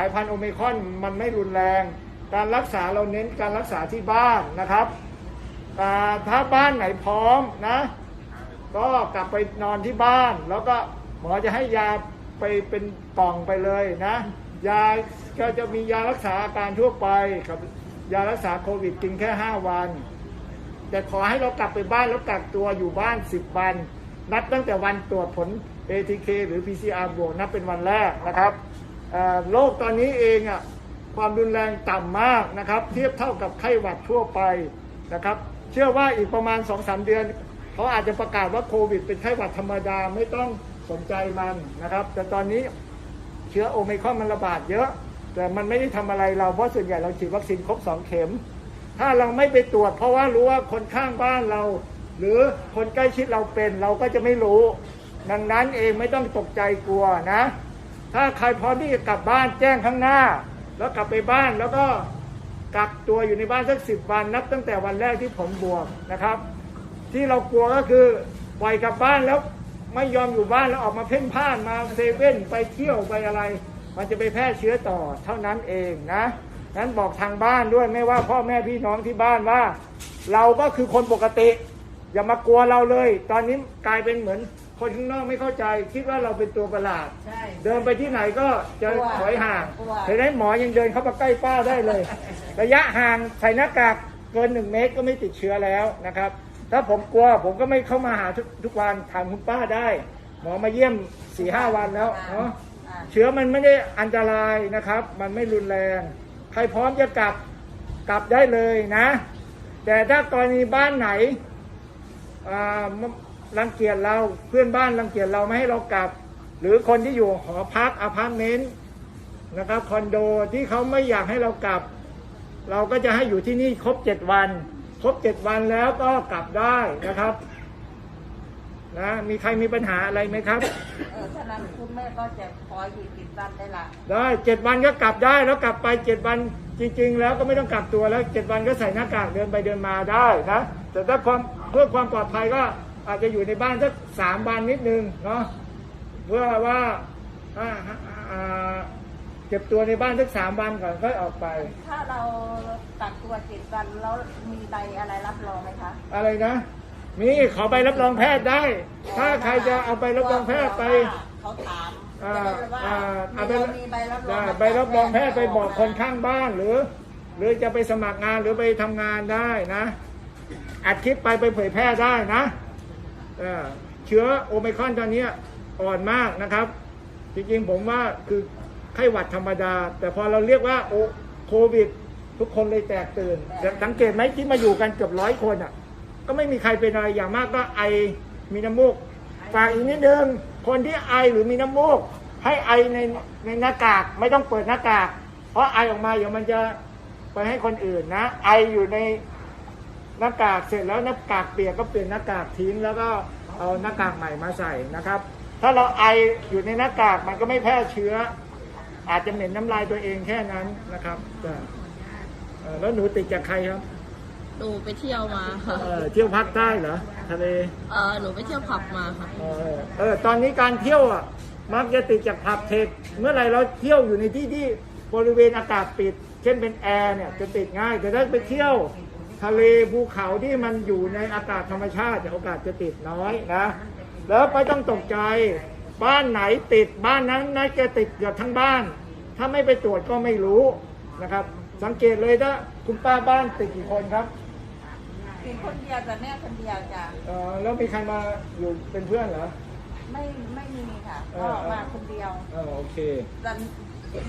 ายพันธุ์โอเมิครอนมันไม่รุนแรง การรักษาเราเน้นการรักษาที่บ้านนะครับอ่ถ้าบ้านไหนพร้อมนะ ก็กลับไปนอนที่บ้าน แล้วก็หมอจะให้ยาไปเป็นกล่องไปเลยนะ ยาก็จะมียารักษาอาการทั่วไปกับยารักษาโควิดกินแค่ 5 วัน แต่ขอให้เรากลับไปบ้านแล้วกักตัวอยู่บ้าน 10 วัน นับตั้งแต่วันตรวจผล ATK หรือ PCR บวกนับเป็นวันแรกนะครับ โรคตอนนี้เองอะความรุนแรงต่ำมากนะครับ เทียบเท่ากับไข้หวัดทั่วไปนะครับ เชื่อว่าอีกประมาณ 2-3 เดือนเขาอาจจะประกาศว่าโควิด เป็นไข้หวัดธรรมดาไม่ต้องสนใจมันนะครับ แต่ตอนนี้เชื้อโอไมครอนมันระบาดเยอะ แต่มันไม่ได้ทำอะไรเราเพราะส่วนใหญ่เราฉีดวัคซีนครบ 2 เข็ม ถ้าเราไม่ไปตรวจ เพราะว่ารู้ว่าคนข้างบ้านเรา หรือคนใกล้ชิดเราเป็นเราก็จะไม่รู้ ดังนั้นเองไม่ต้องตกใจกลัวนะ ถ้าใครพร้อมที่จะกลับบ้านแจ้งข้างหน้า แล้วกลับไปบ้านแล้วก็กักตัวอยู่ในบ้านสักสิบวันนับตั้งแต่วันแรกที่ผลบวกนะครับ ที่เรากลัวก็คือปล่อยกลับบ้านแล้วไม่ยอมอยู่บ้านแล้วออกมาเพ่นพ่านมาเซเว่นไปเที่ยวไปอะไร มันจะไปแพร่เชื้อต่อเท่านั้นเองนะนั้นบอกทางบ้านด้วยไม่ว่าพ่อแม่พี่น้องที่บ้านว่า เราก็คือคนปกติ อย่ามากลัวเราเลย ตอนนี้กลายเป็นเหมือน คนข้างนอกไม่เข้าใจคิดว่าเราเป็นตัวประหลาด ใช่ เดินไปที่ไหนก็จะกลัวถอยห่างกลัว เห็นไหมหมอยังเดินเข้ามาใกล้ป้าได้เลย ระยะห่างใส่หน้ากากเกินหนึ่งเมตรก็ไม่ติดเชื้อแล้วนะครับ ถ้าผมกลัวผมก็ไม่เข้ามาหาทุกทุกวันถามคุณป้าได้ หมอมาเยี่ยมสี่ห้าวันแล้วเนาะ อ่าเชื้อมันไม่ได้อันตรายนะครับ มันไม่รุนแรง ใครพร้อมจะกลับกลับได้เลยนะ แต่ถ้ากรณีบ้านไหนอ่า รังเกียจเราเพื่อนบ้านรังเกียจเราไม่ให้เรากลับ หรือคนที่อยู่หอพักอพาร์ตเมนต์นะครับคอนโดที่เขาไม่อยากให้เรากลับ เราก็จะให้อยู่ที่นี่ครบเจ็ดวัน ครบเจ็ดวันแล้วก็กลับได้นะครับนะมีใครมีปัญหาอะไรไหมครับเออฉะนั้นคุณแม่ก็จะคอยอยู่ติดบ้านได้ละได้เจ็ดวันก็กลับได้แล้วกลับไปเจ็ดวันจริง ๆ แล้วก็ไม่ต้องกลับตัวแล้วเจ็ดวันก็ใส่หน้ากากเดินไปเดินมาได้นะแต่ถ้าความเพื่อความปลอดภัยก็ อาจจะอยู่ในบ้านสักสามวันนิดนึงเนาะเพื่อว่าอ่าอ่าเก็บตัวในบ้านสักสามวันก่อนค่อยออกไป ถ้าเรากักตัวเจ็ดวันแล้วมีใบอะไรรับรองไหมคะ อะไรนะมีขอใบรับรองแพทย์ได้ ถ้าใครจะเอาใบรับรองแพทย์ไปเขาถามอ่าจะได้ว่าอ่าเอาไปเรามีใบรับรองได้ใบรับรองแพทย์ไปบอกคนข้างบ้านหรือ หรือจะไปสมัครงานหรือไปทำงานได้นะอัดคลิปไปไปเผยแพร่ได้นะ เชื้อโอไมครอนตอนนี้อ่อนมากนะครับ จริงๆผมว่าคือไข้หวัดธรรมดา แต่พอเราเรียกว่าโอโควิด ทุกคนเลยแตกตื่นสังเกตไหมที่มาอยู่กันเกือบร้อยคนอะ ก็ไม่มีใครเป็นอะไรอย่างมากก็ไอมีน้ำมูกฝากอีกนิดนึงคนที่ไอหรือมีน้ำมูก ให้ไอในในหน้ากากไม่ต้องเปิดหน้ากาก เพราะไอออกมาเดี๋ยวมันจะไปให้คนอื่นนะ ไออยู่ใน หน้ากากเสร็จแล้วหน้ากากเปียกก็เปลี่ยนหน้ากากทิ้งแล้วก็เอาหน้ากากใหม่มาใส่นะครับ ถ้าเราไออยู่ในหน้ากากมันก็ไม่แพร่เชื้อ อาจจะเหม็นน้ำลายตัวเองแค่นั้นนะครับจ้ะเอ่อแล้วหนูติดจากใครครับหนูไปเที่ยวมาค่ะเออเที่ยวภาคใต้เหรอทะเลเออหนูไปเที่ยวผับมาค่ะเออเออตอนนี้การเที่ยวอะมักจะติดจากผับเทคเมื่อไหร่เราเที่ยวอยู่ในที่ที่บริเวณอากาศปิด เช่นเป็นแอร์เนี่ยจะติดง่ายแต่ถ้าไปเที่ยว ทะเลภูเขาที่มันอยู่ในอากาศธรรมชาติโอกาสจะติดน้อยนะ แล้วไม่ต้องตกใจ บ้านไหนติดบ้านนั้นน่าจะติดเกือบทั้งบ้าน ถ้าไม่ไปตรวจก็ไม่รู้นะครับ สังเกตเลยถ้าคุณป้าบ้านติดกี่คนครับเป็นคนเดียวแต่แม่คนเดียวจ้ะเออแล้วมีใครมาอยู่เป็นเพื่อนเหรอไม่ไม่มีค่ะเอก็อมาคนเดียวเออโอเคแต่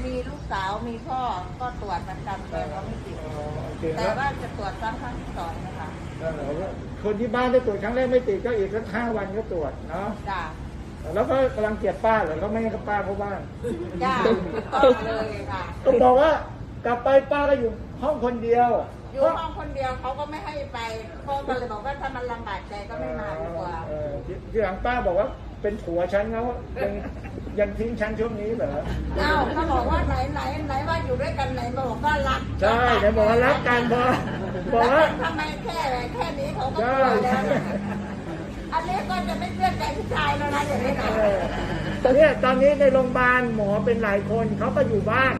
มีลูกสาวมีพ่อก็ตรวจประจำแต่ก็ไม่ติดอ๋อโอเคแต่แล้วว่าจะตรวจซ้ำครั้งที่สองนะคะเออคนที่บ้านได้ตรวจครั้งแรกไม่ติดก็อีกสักห้าวันก็ตรวจเนาะจ้ะแล้วก็กำลังเกลียดป้าเหรอเขาไม่ให้ป้าเข้าบ้าน จ้ะถูกต้องเลยค่ะ ก็บอกว่ากลับไปป้าก็อยู่ห้องคนเดียวอยู่ห้องคนเดียวเขาก็ไม่ให้ไปพ่อก็เลยบอกว่าถ้ามันลำบากใจก็ไม่มาดีกว่า เออที่หลังป้าบอกว่า เป็นผัวฉันแล้วยังยังทิ้งฉันช่วงนี้เหรอเอ้าเขาบอกว่าไหนไหนไหนว่าอยู่ด้วยกันไหนบอกว่ารักใช่เดี๋ยวบอกว่ารักกันพอบอกแล้วว่าทำไมแค่แค่นี้เขาก็กใช่ลัวแล้วอันนี้ก็จะไม่เชื่อใจผู้ชายแล้วนะอย่างนี้นะเออเนี่ยตอนนี้ในโรงพยาบาลหมอเป็นหลายคนเขาก็อยู่บ้าน